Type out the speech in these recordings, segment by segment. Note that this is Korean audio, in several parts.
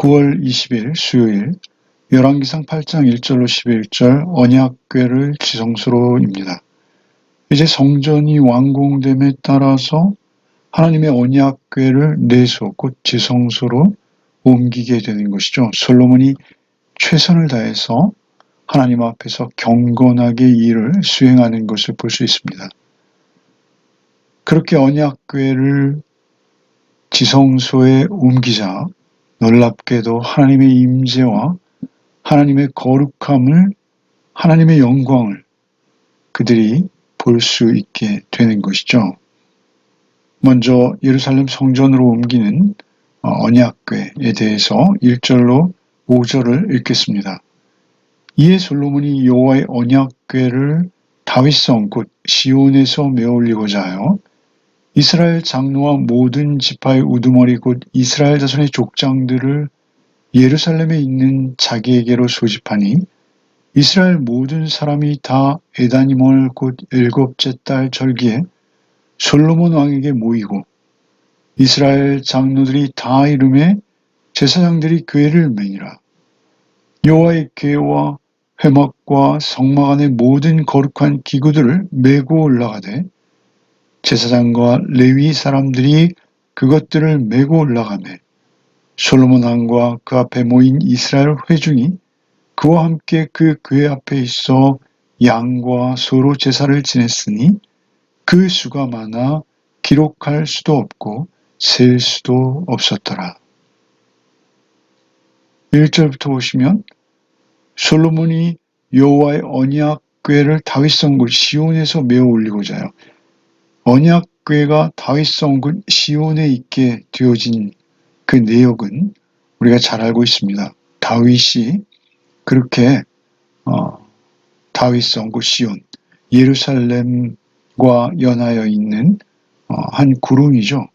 9월 20일 수요일 열왕기상 8장 1절로 11절 언약궤를 지성소로입니다. 이제 성전이 완공됨에 따라서 하나님의 언약궤를 내소 곧 지성소로 옮기게 되는 것이죠. 솔로몬이 최선을 다해서 하나님 앞에서 경건하게 일을 수행하는 것을 볼 수 있습니다. 그렇게 언약궤를 지성소에 옮기자 놀랍게도 하나님의 임재와 하나님의 거룩함을 하나님의 영광을 그들이 볼 수 있게 되는 것이죠. 먼저 예루살렘 성전으로 옮기는 언약궤에 대해서 1절로 5절을 읽겠습니다. 이에 솔로몬이 여호와의 언약궤를 다윗성 곧 시온에서 메올리고자 하여 이스라엘 장로와 모든 지파의 우두머리 곧 이스라엘 자손의 족장들을 예루살렘에 있는 자기에게로 소집하니 이스라엘 모든 사람이 다 에다니몰 곧 일곱째 달 절기에 솔로몬 왕에게 모이고 이스라엘 장로들이 다 이름에 제사장들이 궤를 매니라. 여호와의 궤와 회막과 성막 안의 모든 거룩한 기구들을 메고 올라가되 제사장과 레위 사람들이 그것들을 메고 올라가매 솔로몬 왕과 그 앞에 모인 이스라엘 회중이 그와 함께 그궤 앞에 있어 양과 소로 제사를 지냈으니 그 수가 많아 기록할 수도 없고 셀 수도 없었더라. 1절부터 보시면 솔로몬이 여호와의 언약 궤를 다윗 성굴 시온에서 메어 올리고자 해요. 언약궤가 다윗 성굴 시온에 있게 되어진 그 내역은 우리가 잘 알고 있습니다. 다윗이 그렇게 어, 다윗 성굴 시온 예루살렘과 연하여 있는 어, 한 구름이죠.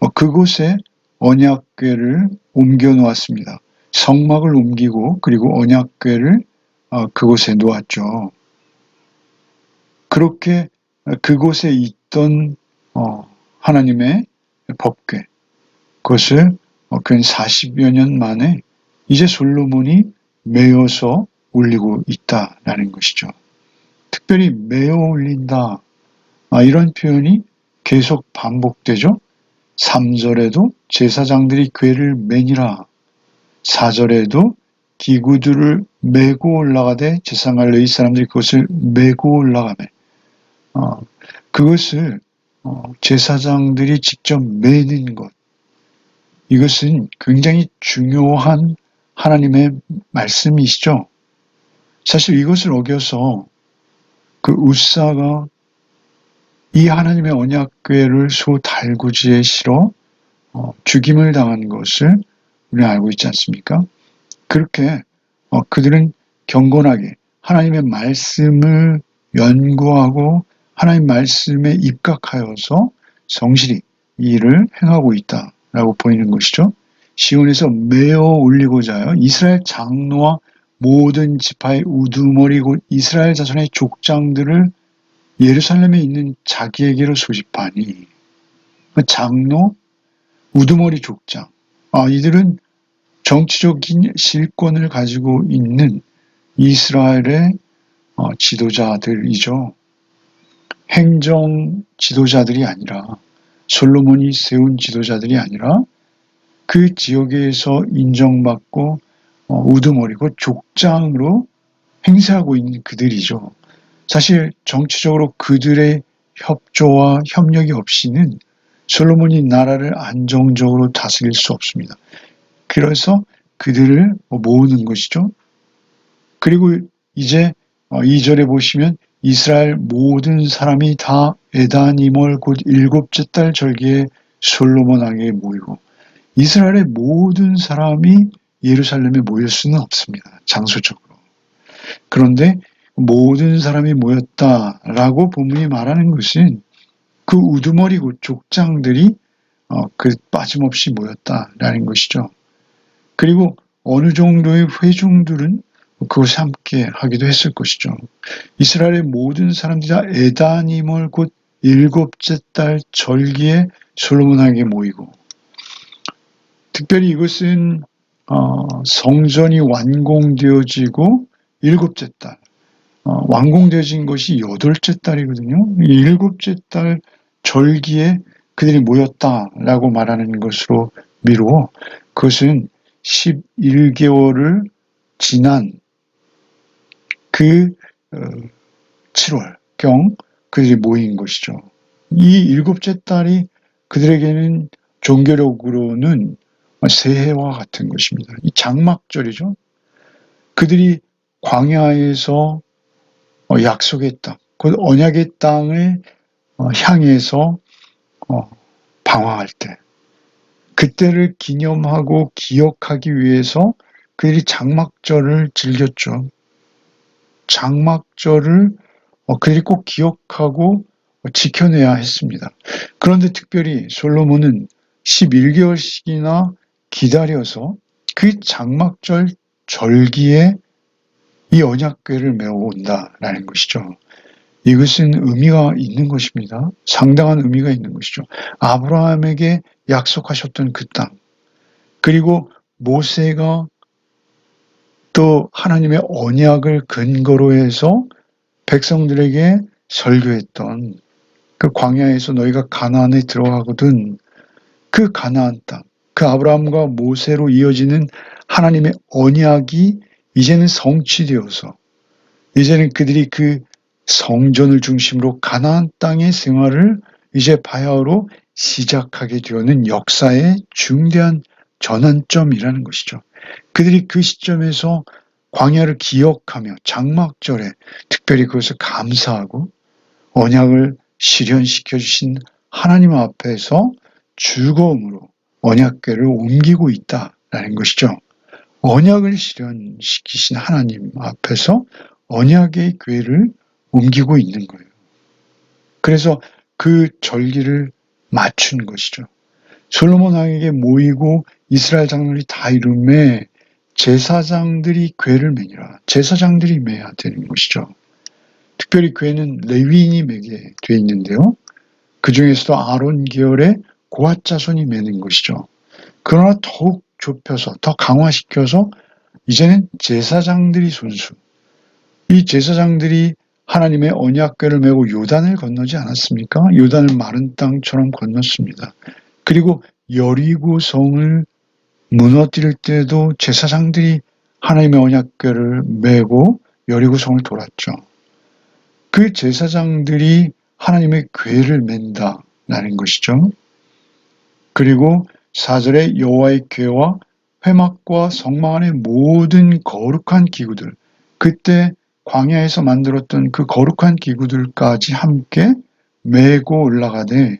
어, 그곳에 언약궤를 옮겨 놓았습니다. 성막을 옮기고 그리고 언약궤를 어, 그곳에 놓았죠. 그렇게 그곳에 있던 어, 하나님의 법궤 그것을 근 40여 년 만에 이제 솔로몬이 메어서 올리고 있다라는 것이죠. 특별히 메어 올린다 아, 이런 표현이 계속 반복되죠. 3절에도 제사장들이 궤를 매니라 4절에도 기구들을 메고 올라가되 제상할 레이 사람들이 그것을 메고 올라가매 어, 그것을 어, 제사장들이 직접 매는 것 이것은 굉장히 중요한 하나님의 말씀이시죠. 사실 이것을 어겨서 그 우사가 이 하나님의 언약궤를 소 달구지에 실어 어, 죽임을 당한 것을 우리는 알고 있지 않습니까? 그렇게 어, 그들은 경건하게 하나님의 말씀을 연구하고 하나님 말씀에 입각하여서 성실히 이 일을 행하고 있다라고 보이는 것이죠. 시온에서 메어 올리고자 하여 이스라엘 장로와 모든 지파의 우두머리 곧 이스라엘 자손의 족장들을 예루살렘에 있는 자기에게로 소집하니 그 장로, 우두머리 족장 아, 이들은 정치적인 실권을 가지고 있는 이스라엘의 어, 지도자들이죠. 행정 지도자들이 아니라 솔로몬이 세운 지도자들이 아니라 그 지역에서 인정받고 어, 우두머리고 족장으로 행세하고 있는 그들이죠. 사실 정치적으로 그들의 협조와 협력이 없이는 솔로몬이 나라를 안정적으로 다스릴 수 없습니다. 그래서 그들을 모으는 것이죠. 그리고 이제 2절에 어, 보시면 이스라엘 모든 사람이 다 에다니몰 곧 일곱째 달 절기에 솔로몬 왕에 모이고 이스라엘의 모든 사람이 예루살렘에 모일 수는 없습니다. 장소적으로. 그런데 모든 사람이 모였다라고 본문이 말하는 것은 그 우두머리 족장들이 어, 그 빠짐없이 모였다라는 것이죠. 그리고 어느 정도의 회중들은 그것에 함께 하기도 했을 것이죠. 이스라엘의 모든 사람들이 다 에다님을 곧 일곱째 달 절기에 솔로몬에게 모이고 특별히 이것은 어, 성전이 완공되어지고 일곱째 달, 어, 완공되어진 것이 여덟째 달이거든요. 이 일곱째 달 절기에 그들이 모였다라고 말하는 것으로 미루어 그것은 11개월을 지난 그 어, 7월경 그들이 모인 것이죠. 이 일곱째 달이 그들에게는 종교력으로는 새해와 같은 것입니다. 이 장막절이죠. 그들이 광야에서 어, 약속의 땅, 그 언약의 땅을 어, 향해서 어, 방황할 때, 그때를 기념하고 기억하기 위해서 그들이 장막절을 즐겼죠. 장막절을 그들이 꼭 기억하고 지켜내야 했습니다. 그런데 특별히 솔로몬은 11개월씩이나 기다려서 그 장막절 절기에 이 언약궤를 메어온다라는 것이죠. 이것은 의미가 있는 것입니다. 상당한 의미가 있는 것이죠. 아브라함에게 약속하셨던 그 땅, 그리고 모세가 또 하나님의 언약을 근거로 해서 백성들에게 설교했던 그 광야에서 너희가 가나안에 들어가거든 그 가나안 땅, 그 아브라함과 모세로 이어지는 하나님의 언약이 이제는 성취되어서 이제는 그들이 그 성전을 중심으로 가나안 땅의 생활을 이제 바야흐로 시작하게 되는 역사의 중대한 전환점이라는 것이죠. 그들이 그 시점에서 광야를 기억하며 장막절에 특별히 그것을 감사하고 언약을 실현시켜 주신 하나님 앞에서 즐거움으로 언약궤를 옮기고 있다라는 것이죠. 언약을 실현시키신 하나님 앞에서 언약의 궤를 옮기고 있는 거예요. 그래서 그 절기를 맞춘 것이죠. 솔로몬 왕에게 모이고 이스라엘 장로들이 다 이름에 제사장들이 궤를 매니라. 제사장들이 매야 되는 것이죠. 특별히 궤는 레위인이 매게 돼 있는데요. 그 중에서도 아론 계열의 고앗 자손이 매는 것이죠. 그러나 더욱 좁혀서 더 강화시켜서 이제는 제사장들이 손수. 이 제사장들이 하나님의 언약궤를 메고 요단을 건너지 않았습니까? 요단을 마른 땅처럼 건넜습니다. 그리고 여리고 성을 무너뜨릴 때도 제사장들이 하나님의 언약궤를 메고 여리고 성을 돌았죠. 그 제사장들이 하나님의 궤를 맨다라는 것이죠. 그리고 사절에 여호와의 궤와 회막과 성막 안의 모든 거룩한 기구들 그때 광야에서 만들었던 그 거룩한 기구들까지 함께 메고 올라가되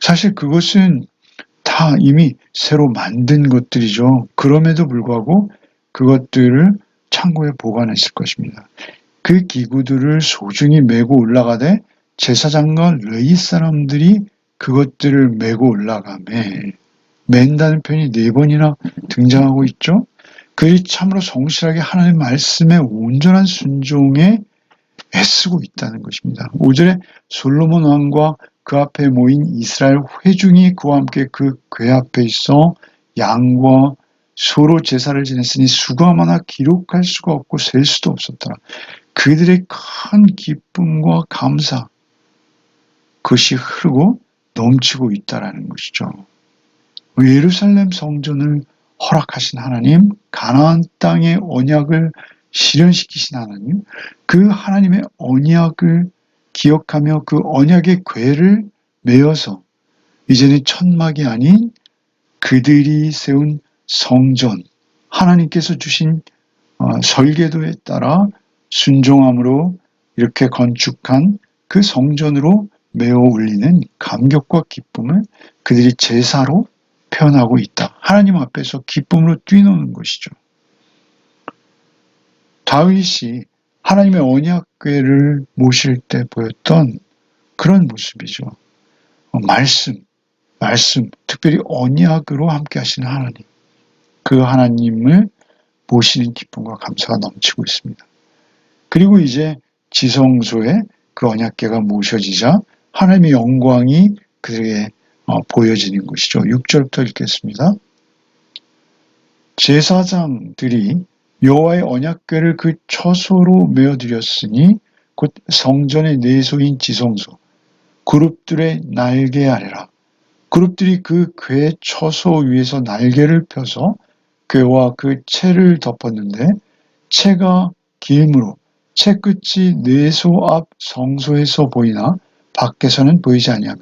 사실 그것은 다 이미 새로 만든 것들이죠. 그럼에도 불구하고 그것들을 창고에 보관했을 것입니다. 그 기구들을 소중히 메고 올라가되 제사장과 레이 사람들이 그것들을 메고 올라가매 맨다는 표현이 네 번이나 등장하고 있죠. 그들이 참으로 성실하게 하나님의 말씀에 온전한 순종에 애쓰고 있다는 것입니다. 5절에 솔로몬 왕과 그 앞에 모인 이스라엘 회중이 그와 함께 그 궤 앞에 있어 양과 소로 제사를 지냈으니 수가 많아 기록할 수가 없고 셀 수도 없었더라. 그들의 큰 기쁨과 감사 그것이 흐르고 넘치고 있다라는 것이죠. 예루살렘 성전을 허락하신 하나님, 가나안 땅의 언약을 실현시키신 하나님, 그 하나님의 언약을 기억하며 그 언약의 궤를 메어서 이제는 천막이 아닌 그들이 세운 성전, 하나님께서 주신 어, 설계도에 따라 순종함으로 이렇게 건축한 그 성전으로 메어 올리는 감격과 기쁨을 그들이 제사로 표현하고 있다. 하나님 앞에서 기쁨으로 뛰노는 것이죠. 다윗이 하나님의 언약궤를 모실 때 보였던 그런 모습이죠. 어, 말씀, 말씀, 특별히 언약으로 함께 하시는 하나님. 그 하나님을 모시는 기쁨과 감사가 넘치고 있습니다. 그리고 이제 지성소에 그 언약궤가 모셔지자 하나님의 영광이 그들에게 어, 보여지는 것이죠. 6절부터 읽겠습니다. 제사장들이 여호와의 언약궤를 그 처소로 메어드렸으니 곧 성전의 내소인 지성소 그룹들의 날개 아래라. 그룹들이 그 궤 처소 위에서 날개를 펴서 궤와 그 채를 덮었는데 채가 길므로 채 끝이 내소 앞 성소에서 보이나 밖에서는 보이지 아니하며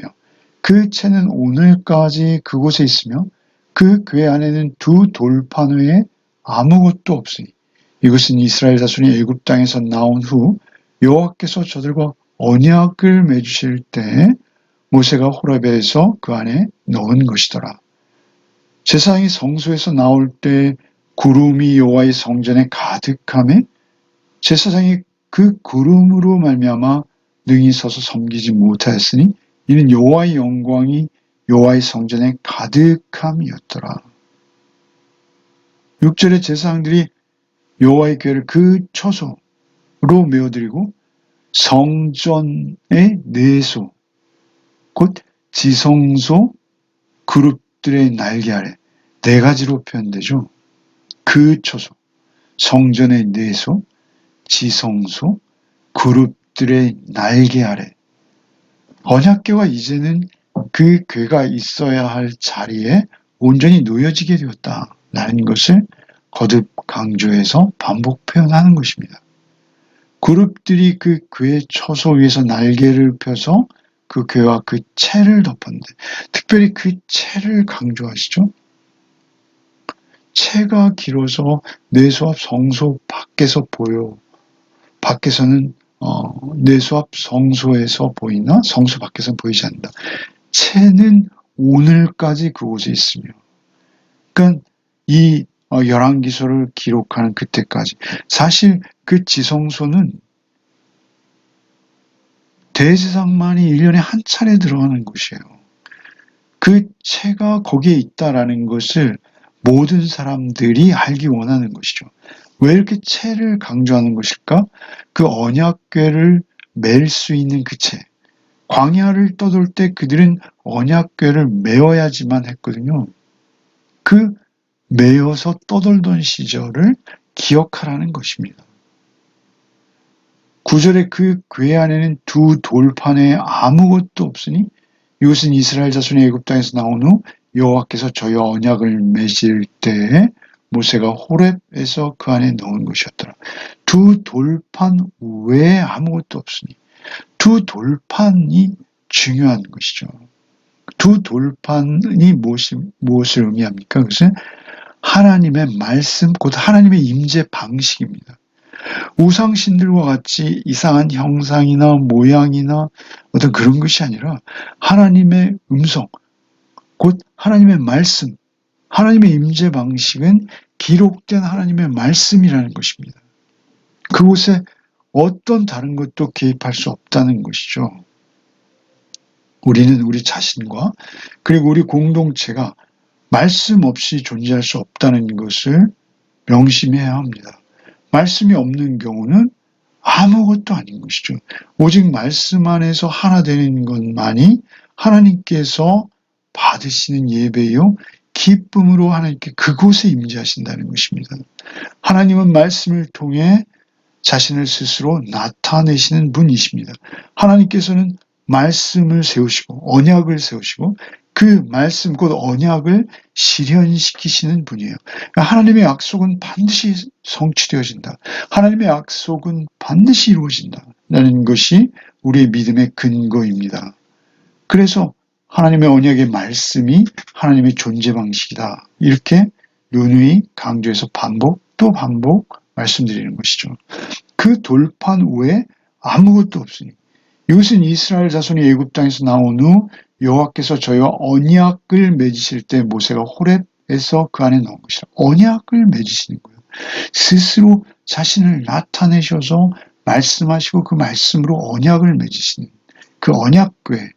그 채는 오늘까지 그곳에 있으며 그 궤 안에는 두 돌판 외에 아무것도 없으니 이것은 이스라엘 자손이 애굽 땅에서 나온 후 여호와께서 저들과 언약을 맺으실 때 모세가 호렙에서 그 안에 넣은 것이더라. 제사장이 성소에서 나올 때 구름이 여호와의 성전에 가득함에 제사장이 그 구름으로 말미암아 능히 서서 섬기지 못하였으니 이는 여호와의 영광이 여호와의 성전에 가득함이었더라. 6절에 제사장들이 여호와의 궤를 그 처소로 메어드리고 성전의 내소 곧 지성소 그룹들의 날개 아래 네 가지로 표현되죠. 그 처소, 성전의 내소, 지성소, 그룹들의 날개 아래 언약궤가 이제는 그 궤가 있어야 할 자리에 온전히 놓여지게 되었다 라는 것을 거듭 강조해서 반복 표현하는 것입니다. 그룹들이 그궤 처소 위에서 날개를 펴서 그 궤와 그 채를 덮었는데 특별히 그 채를 강조하시죠. 채가 길어서 앞 성소 밖에서 보여. 밖에서는 어, 앞 성소에서 보이나 성소 밖에서는 보이지 않는다. 채는 오늘까지 그곳에 있으며. 그러니까 이 어, 열왕기서를 기록하는 그때까지 사실 그 지성소는 대제사장만이 1년에 한 차례 들어가는 곳이에요. 그 채가 거기에 있다라는 것을 모든 사람들이 알기 원하는 것이죠. 왜 이렇게 채를 강조하는 것일까? 그 언약궤를 맬수 있는 그 채. 광야를 떠돌 때 그들은 언약궤를 메어야지만 했거든요. 그 메어서 떠돌던 시절을 기억하라는 것입니다. 구절에 그궤 안에는 두 돌판에 아무것도 없으니 이것은 이스라엘 자손이 애굽 땅에서 나온 후 여호와께서 저희 언약을 맺을 때에 모세가 호렙에서 그 안에 넣은 것이었더라. 두 돌판 외에 아무것도 없으니 두 돌판이 중요한 것이죠. 두 돌판이 무엇이, 무엇을 의미합니까? 그것은 하나님의 말씀, 곧 하나님의 임재 방식입니다. 우상신들과 같이 이상한 형상이나 모양이나 어떤 그런 것이 아니라 하나님의 음성, 곧 하나님의 말씀, 하나님의 임재 방식은 기록된 하나님의 말씀이라는 것입니다. 그곳에 어떤 다른 것도 개입할 수 없다는 것이죠. 우리는 우리 자신과 그리고 우리 공동체가 말씀 없이 존재할 수 없다는 것을 명심해야 합니다. 말씀이 없는 경우는 아무것도 아닌 것이죠. 오직 말씀 안에서 하나 되는 것만이 하나님께서 받으시는 예배요, 기쁨으로 하나님께 그곳에 임재하신다는 것입니다. 하나님은 말씀을 통해 자신을 스스로 나타내시는 분이십니다. 하나님께서는 말씀을 세우시고 언약을 세우시고 그 말씀 곧 언약을 실현시키시는 분이에요. 그러니까 하나님의 약속은 반드시 성취되어진다. 하나님의 약속은 반드시 이루어진다. 라는 것이 우리의 믿음의 근거입니다. 그래서 하나님의 언약의 말씀이 하나님의 존재 방식이다. 이렇게 누누이 강조해서 반복 또 반복 말씀드리는 것이죠. 그 돌판 외에 아무것도 없으니 이것은 이스라엘 자손이 애굽 땅에서 나온 후 여호와께서 저희와 언약을 맺으실 때 모세가 호렙에서 그 안에 넣은 것이라. 언약을 맺으시는 거예요. 스스로 자신을 나타내셔서 말씀하시고 그 말씀으로 언약을 맺으시는 그 언약궤.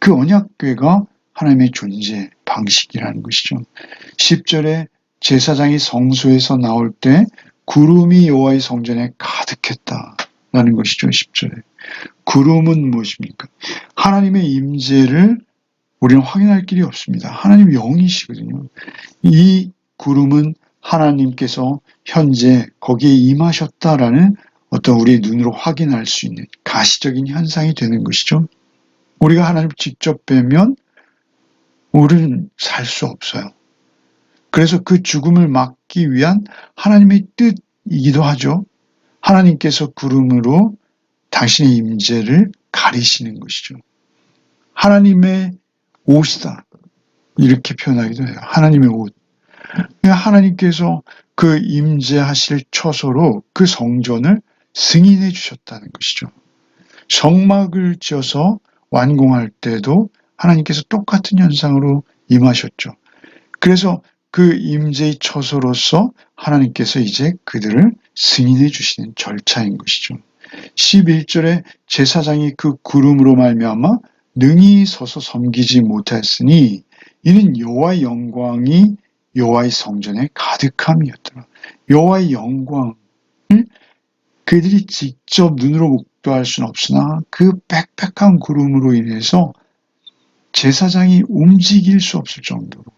그 언약궤가 하나님의 존재 방식이라는 것이죠. 10절에 제사장이 성소에서 나올 때 구름이 여호와의 성전에 가득했다 라는 것이죠. 10절에. 구름은 무엇입니까? 하나님의 임재를 우리는 확인할 길이 없습니다. 하나님 영이시거든요. 이 구름은 하나님께서 현재 거기에 임하셨다라는 어떤 우리의 눈으로 확인할 수 있는 가시적인 현상이 되는 것이죠. 우리가 하나님을 직접 뵈면 우리는 살 수 없어요. 그래서 그 죽음을 막기 위한 하나님의 뜻이기도 하죠. 하나님께서 구름으로 당신의 임재를 가리시는 것이죠. 하나님의 옷이다. 이렇게 표현하기도 해요. 하나님의 옷. 하나님께서 그 임재하실 처소로 그 성전을 승인해 주셨다는 것이죠. 성막을 지어서 완공할 때도 하나님께서 똑같은 현상으로 임하셨죠. 그래서 그 임재의 처소로서 하나님께서 이제 그들을 승인해 주시는 절차인 것이죠. 11절에 제사장이 그 구름으로 말미암아 능히 서서 섬기지 못했으니 이는 여호와의 영광이 여호와의 성전에 가득함이었더라. 여호와의 영광을 그들이 직접 눈으로 목도할 수는 없으나 그 빽빽한 구름으로 인해서 제사장이 움직일 수 없을 정도로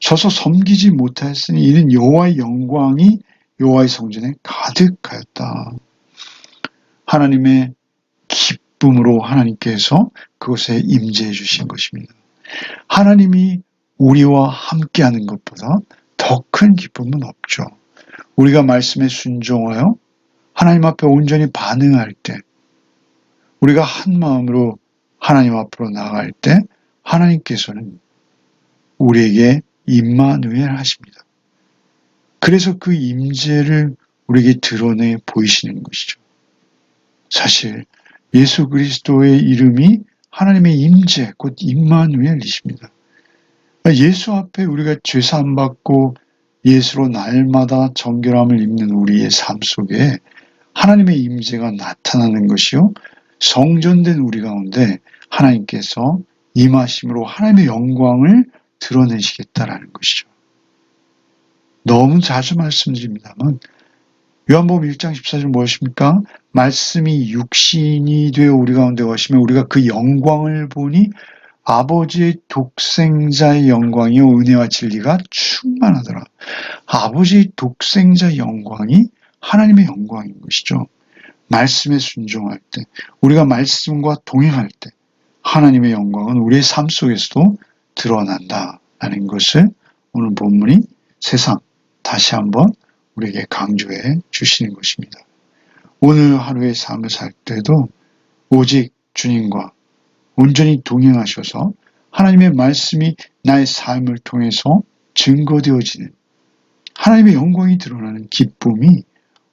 서서 섬기지 못하였으니 이는 여호와의 영광이 여호와의 성전에 가득하였다. 하나님의 기쁨으로 하나님께서 그것에 임재해 주신 것입니다. 하나님이 우리와 함께하는 것보다 더 큰 기쁨은 없죠. 우리가 말씀에 순종하여 하나님 앞에 온전히 반응할 때, 우리가 한 마음으로 하나님 앞으로 나갈 때, 하나님께서는 우리에게 임마누엘 하십니다. 그래서 그 임재를 우리에게 드러내 보이시는 것이죠. 사실 예수 그리스도의 이름이 하나님의 임재, 곧 임마누엘이십니다. 예수 앞에 우리가 죄 사함 받고 예수로 날마다 정결함을 입는 우리의 삶 속에 하나님의 임재가 나타나는 것이요. 성전된 우리 가운데 하나님께서 임하심으로 하나님의 영광을 드러내시겠다라는 것이죠. 너무 자주 말씀드립니다만 요한복음 1장 14절 무엇입니까? 말씀이 육신이 되어 우리 가운데 오시면 우리가 그 영광을 보니 아버지의 독생자의 영광이요 은혜와 진리가 충만하더라. 아버지의 독생자의 영광이 하나님의 영광인 것이죠. 말씀에 순종할 때, 우리가 말씀과 동행할 때 하나님의 영광은 우리의 삶 속에서도 드러난다라는 것을 오늘 본문이 세상 다시 한번 우리에게 강조해 주시는 것입니다. 오늘 하루의 삶을 살 때도 오직 주님과 온전히 동행하셔서 하나님의 말씀이 나의 삶을 통해서 증거되어지는 하나님의 영광이 드러나는 기쁨이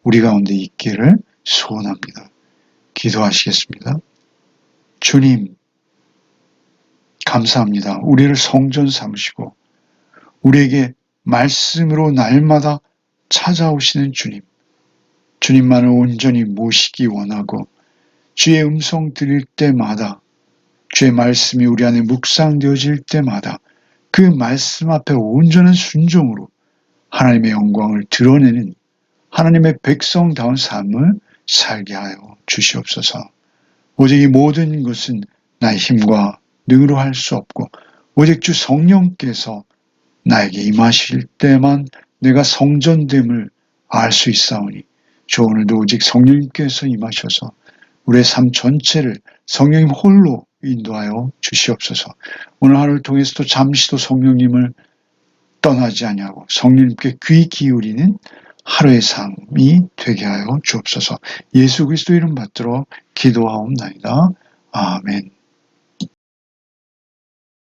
우리 가운데 있기를 소원합니다. 기도하시겠습니다. 주님, 감사합니다. 우리를 성전 삼으시고 우리에게 말씀으로 날마다 찾아오시는 주님. 주님만을 온전히 모시기 원하고 주의 음성 들을 때마다 주의 말씀이 우리 안에 묵상되어질 때마다 그 말씀 앞에 온전한 순종으로 하나님의 영광을 드러내는 하나님의 백성다운 삶을 살게 하여 주시옵소서. 오직 이 모든 것은 나의 힘과 능으로 할 수 없고 오직 주 성령께서 나에게 임하실 때만 내가 성전됨을 알 수 있사오니 주 오늘도 오직 성령님께서 임하셔서 우리의 삶 전체를 성령님 홀로 인도하여 주시옵소서. 오늘 하루를 통해서도 잠시도 성령님을 떠나지 아니하고 성령님께 귀 기울이는 하루의 삶이 되게 하여 주옵소서. 예수 그리스도 이름 받들어 기도하옵나이다. 아멘.